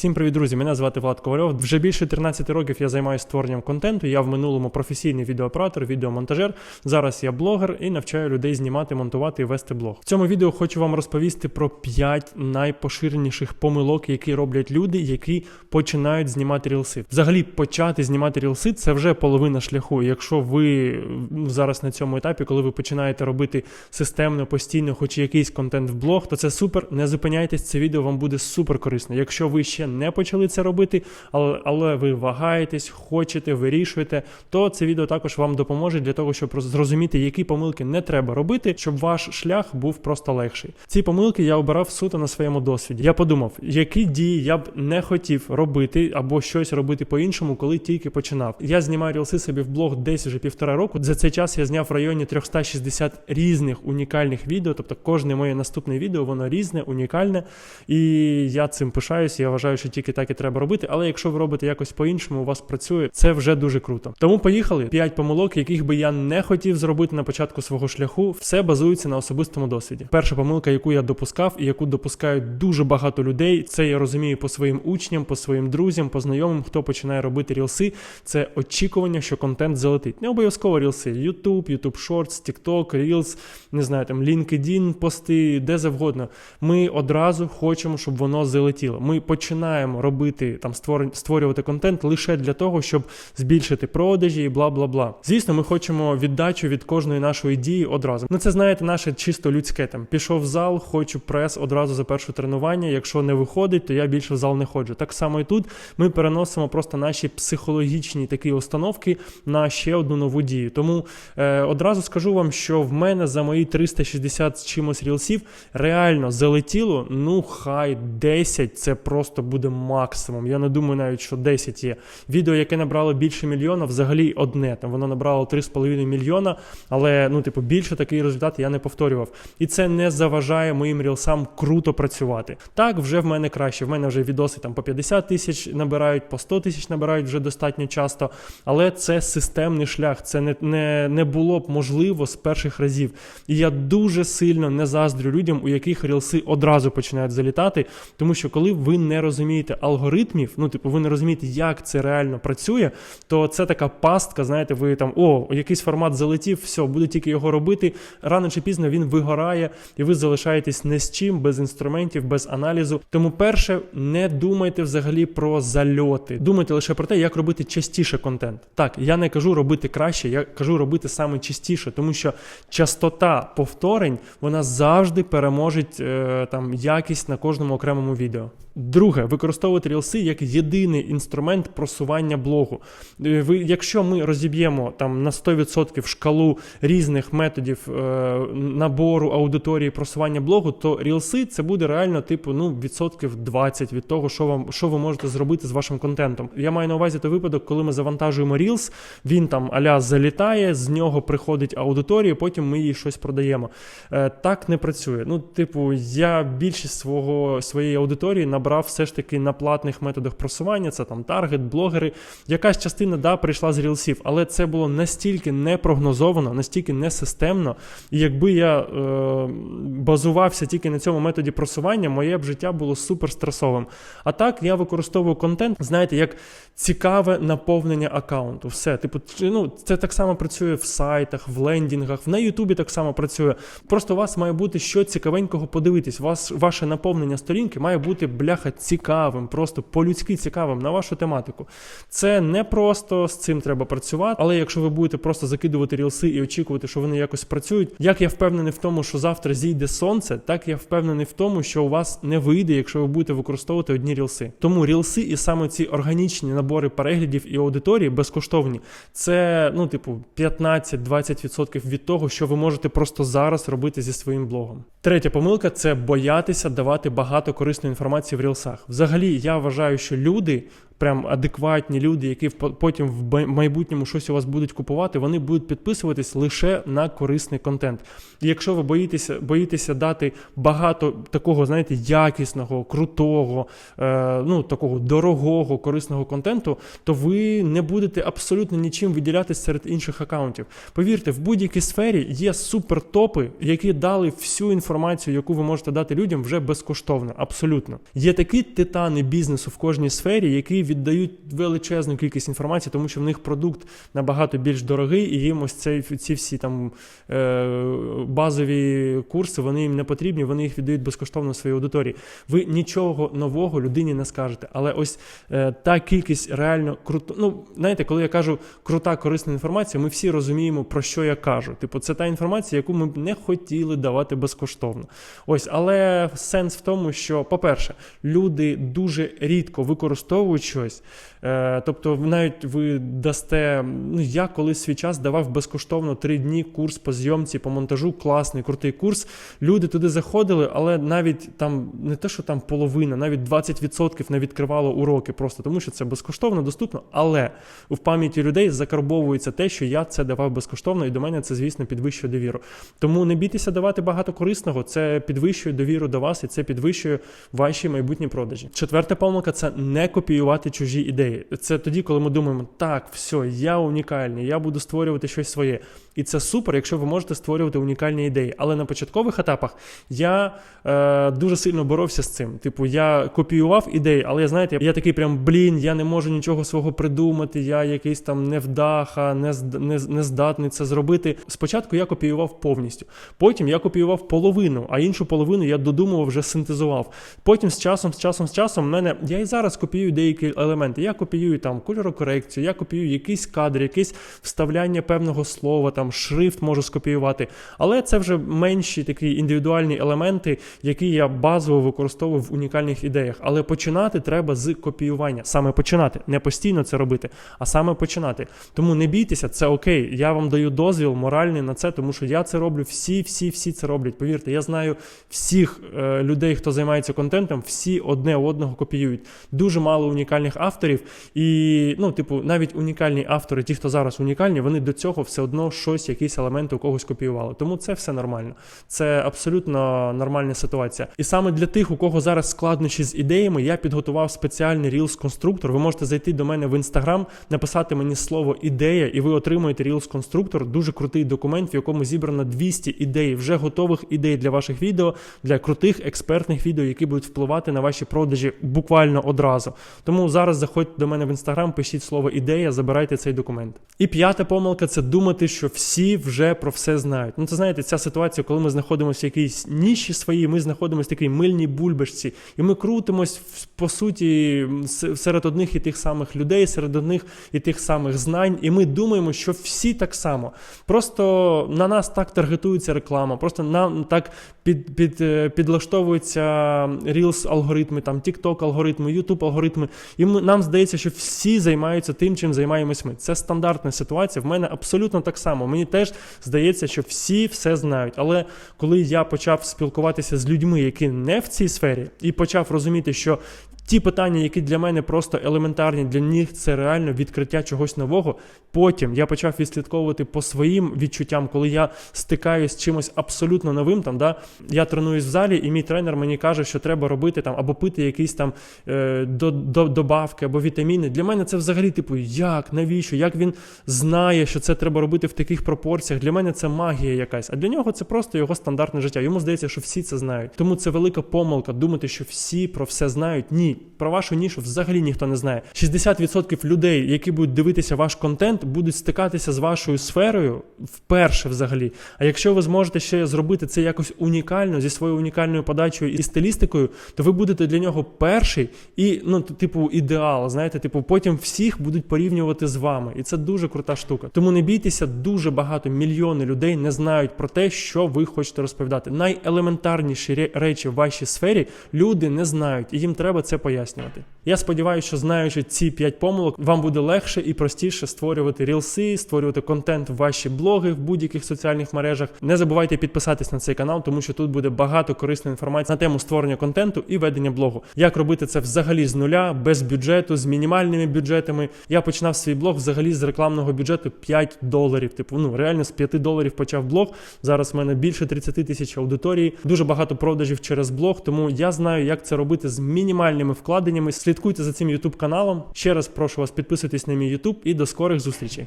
Всім привіт, друзі! Мене звати Влад Ковальов. Вже більше 13 років я займаюся створенням контенту. Я в минулому професійний відеооператор, відеомонтажер. Зараз я блогер і навчаю людей знімати, монтувати і вести блог. В цьому відео хочу вам розповісти про 5 найпоширеніших помилок, які роблять люди, які починають знімати рілси. Взагалі, почати знімати рілси це вже половина шляху. Якщо ви зараз на цьому етапі, коли ви починаєте робити системно, постійно, хоч якийсь контент в блог, то це супер. Не зупиняйтесь, це відео вам буде супер корисно. Якщо ви ще не почали це робити, але, але ви вагаєтесь, хочете, вирішуєте, то це відео також вам допоможе для того, щоб зрозуміти, які помилки не треба робити, щоб ваш шлях був просто легший. Ці помилки я обирав суто на своєму досвіді. Я подумав, які дії я б не хотів робити або щось робити по-іншому, коли тільки починав. Я знімаю рілси собі в блог десь вже півтора року. За цей час я зняв в районі 360 різних унікальних відео. Тобто, кожне моє наступне відео воно різне, унікальне, і я цим пишаюся. Я вважаю, що тільки так і треба робити. Але якщо ви робите якось по-іншому, у вас працює, це вже дуже круто. Тому поїхали. П'ять помилок, яких би я не хотів зробити на початку свого шляху. Все базується на особистому досвіді. Перша помилка, яку я допускав, і яку допускають дуже багато людей. Це я розумію по своїм учням, по своїм друзям, по знайомим, хто починає робити рілси. Це очікування, що контент залетить. Не обов'язково рілси. YouTube, YouTube Shorts, TikTok, Reels, не знаю, там LinkedIn, пости, де завгодно. Ми одразу хочемо, щоб воно залетіло. Ми починаємо робити там створювати контент лише для того, щоб збільшити продажі і бла бла бла. Звісно, ми хочемо віддачу від кожної нашої дії одразу. Ну це знаєте, наше чисто людське там. Пішов в зал, хочу прес одразу за перше тренування. Якщо не виходить, то я більше в зал не ходжу. Так само і тут ми переносимо просто наші психологічні такі установки на ще одну нову дію. Тому е, одразу скажу вам, що в мене за мої 360 з чимось рілсів реально залетіло. Ну хай 10 це просто буде максимум. Я не думаю навіть, що 10 є. Відео, яке набрало більше мільйона, взагалі одне. Там воно набрало 3,5 мільйона, але ну, типу, більше такий результат я не повторював. І це не заважає моїм рілсам круто працювати. Так, вже в мене краще. В мене вже відоси там по 50 тисяч набирають, по 100 тисяч набирають вже достатньо часто. Але це системний шлях. Це не, не, не було б можливо з перших разів. І я дуже сильно не заздрю людям, у яких рілси одразу починають залітати, тому що коли ви не розумієте алгоритмів, ну типу, ви не розумієте, як це реально працює, то це така пастка. Знаєте, ви там о, якийсь формат залетів, все, буде тільки його робити. Рано чи пізно він вигорає, і ви залишаєтесь не з чим, без інструментів, без аналізу. Тому, перше, не думайте взагалі про зальоти. Думайте лише про те, як робити частіше контент. Так, я не кажу робити краще, я кажу робити саме частіше, тому що частота повторень вона завжди переможе там якість на кожному окремому відео. Друге, використовувати рілси як єдиний інструмент просування блогу. Е, ви, Якщо ми розіб'ємо там на 100% шкалу різних методів е, набору аудиторії просування блогу, то рілси це буде реально типу ну відсотків 20 від того, що вам що ви можете зробити з вашим контентом. Я маю на увазі той випадок, коли ми завантажуємо Reels, він там аля залітає, з нього приходить аудиторія, потім ми їй щось продаємо. Е, так не працює. Ну, типу, я більшість свого своєї аудиторії набрав все ж таки на платних методах просування, це там таргет, блогери. Якась частина да, прийшла з рілсів, але це було настільки непрогнозовано, настільки несистемно. І якби я е, базувався тільки на цьому методі просування, моє б життя було супер стресовим. А так я використовую контент, знаєте, як цікаве наповнення аккаунту. Все, типу, ну, це так само працює в сайтах, в лендінгах, на Ютубі так само працює. Просто у вас має бути що цікавенького подивитись. Вас, Ваше наповнення сторінки має бути бляха цікавим, просто по-людськи цікавим на вашу тематику. Це не просто з цим треба працювати, але якщо ви будете просто закидувати рілси і очікувати, що вони якось працюють, як я впевнений в тому, що завтра зійде сонце, так я впевнений в тому, що у вас не вийде, якщо ви будете використовувати одні рілси. Тому рілси і саме ці органічні набори переглядів і аудиторії безкоштовні. Це ну, типу, 15-20% від того, що ви можете просто зараз робити зі своїм блогом. Третя помилка це боятися давати багато корисної інформації в рілсах. Взагалі, я вважаю, що люди прям адекватні люди, які потім в майбутньому щось у вас будуть купувати, вони будуть підписуватись лише на корисний контент. І якщо ви боїтеся, боїтеся дати багато такого, знаєте, якісного, крутого, е, ну такого дорогого, корисного контенту, то ви не будете абсолютно нічим виділятися серед інших акаунтів. Повірте, в будь-якій сфері є супертопи, які дали всю інформацію, яку ви можете дати людям вже безкоштовно. Абсолютно. Є такі титани бізнесу в кожній сфері, які віддають величезну кількість інформації, тому що в них продукт набагато більш дорогий, і їм ось цей, ці всі там е, базові курси, вони їм не потрібні, вони їх віддають безкоштовно своїй аудиторії. Ви нічого нового людині не скажете. Але ось е, та кількість реально круто. Ну, знаєте, коли я кажу крута, корисна інформація, ми всі розуміємо, про що я кажу. Типу, це та інформація, яку ми б не хотіли давати безкоштовно. Ось, але сенс в тому, що, по-перше, люди дуже рідко використовують щось. Е, тобто, навіть ви дасте. Ну, я колись свій час давав безкоштовно три дні курс по зйомці, по монтажу, класний, крутий курс. Люди туди заходили, але навіть там не те, що там половина, навіть 20% не відкривало уроки, просто тому що це безкоштовно, доступно. Але в пам'яті людей закарбовується те, що я це давав безкоштовно, і до мене це, звісно, підвищує довіру. Тому не бійтеся давати багато корисного, це підвищує довіру до вас і це підвищує ваші майбутні продажі. Четверта помилка це не копіювати чужі ідеї. Це тоді, коли ми думаємо, так, все, я унікальний, я буду створювати щось своє. І це супер, якщо ви можете створювати унікальні ідеї. Але на початкових етапах я е, дуже сильно боровся з цим. Типу, я копіював ідеї, але знаєте, я такий прям блін, я не можу нічого свого придумати, я якийсь там невдаха, не, не, не здатний це зробити. Спочатку я копіював повністю, потім я копіював половину, а іншу половину я додумував, вже синтезував. Потім з часом, з часом, з часом, в мене я і зараз копіюю деякі елементи. Я копіюю там кольорокорекцію, я копіюю якийсь кадр, якесь вставляння певного слова, там шрифт можу скопіювати. Але це вже менші такі індивідуальні елементи, які я базово використовую в унікальних ідеях. Але починати треба з копіювання. Саме починати, не постійно це робити, а саме починати. Тому не бійтеся, це окей. Я вам даю дозвіл моральний на це, тому що я це роблю. Всі, всі, всі це роблять. Повірте, я знаю всіх е, людей, хто займається контентом, всі одне одного копіюють. Дуже мало унікальних авторів. І, ну, типу, навіть унікальні автори, ті, хто зараз унікальні, вони до цього все одно щось, якісь елементи у когось копіювали. Тому це все нормально. Це абсолютно нормальна ситуація. І саме для тих, у кого зараз складнощі з ідеями, я підготував спеціальний Reels-конструктор. Ви можете зайти до мене в інстаграм, написати мені слово ідея, і ви отримуєте Reels-конструктор, дуже крутий документ, в якому зібрано 200 ідей, вже готових ідей для ваших відео, для крутих експертних відео, які будуть впливати на ваші продажі буквально одразу. Тому зараз заходьте до мене в інстаграм, пишіть слово ідея, забирайте цей документ. І п'ята помилка це думати, що всі вже про все знають. Ну, це знаєте, ця ситуація, коли ми знаходимося в якійсь ніші своїй, ми знаходимося в такій мильній бульбашці, і ми крутимось по суті серед одних і тих самих людей, серед одних і тих самих знань, і ми думаємо, що всі так само. Просто на нас так таргетується реклама, просто нам так під, під, е, підлаштовуються Reels алгоритми, там TikTok алгоритми, YouTube алгоритми. І ми, нам здається, що всі займаються тим, чим займаємось ми. Це стандартна ситуація. В мене абсолютно так само. Мені теж здається, що всі все знають. Але коли я почав спілкуватися з людьми, які не в цій сфері, і почав розуміти, що ті питання, які для мене просто елементарні, для них це реально відкриття чогось нового. Потім я почав відслідковувати по своїм відчуттям, коли я стикаюсь з чимось абсолютно новим. Там да я тренуюсь в залі, і мій тренер мені каже, що треба робити там або пити якісь там е, до, до, добавки або вітаміни. Для мене це взагалі, типу, як, навіщо? Як він знає, що це треба робити в таких пропорціях? Для мене це магія якась. А для нього це просто його стандартне життя. Йому здається, що всі це знають. Тому це велика помилка думати, що всі про все знають. Ні, про вашу нішу взагалі ніхто не знає. 60% людей, які будуть дивитися ваш контент, будуть стикатися з вашою сферою вперше взагалі. А якщо ви зможете ще зробити це якось унікально зі своєю унікальною подачею і стилістикою, то ви будете для нього перший і ну, типу, ідеал. Знаєте, типу, потім всіх будуть порівнювати з вами, і це дуже крута штука. Тому не бійтеся, дуже багато мільйони людей не знають про те, що ви хочете розповідати. Найелементарніші речі в вашій сфері люди не знають, і їм треба це пояснювати. Я сподіваюся, що знаючи ці 5 помилок, вам буде легше і простіше створювати рілси, створювати контент в ваші блоги в будь-яких соціальних мережах. Не забувайте підписатись на цей канал, тому що тут буде багато корисної інформації на тему створення контенту і ведення блогу. Як робити це взагалі з нуля, без бюджету, з мінімальними бюджетами. Я починав свій блог взагалі з рекламного бюджету 5 доларів. Типу, ну реально з 5 доларів почав блог. Зараз в мене більше 30 тисяч аудиторії, дуже багато продажів через блог. Тому я знаю, як це робити з мінімальними вкладеннями. Слідкуйте за цим YouTube каналом. Ще раз прошу вас підписуйтесь на мій YouTube і до скорих зустрічей.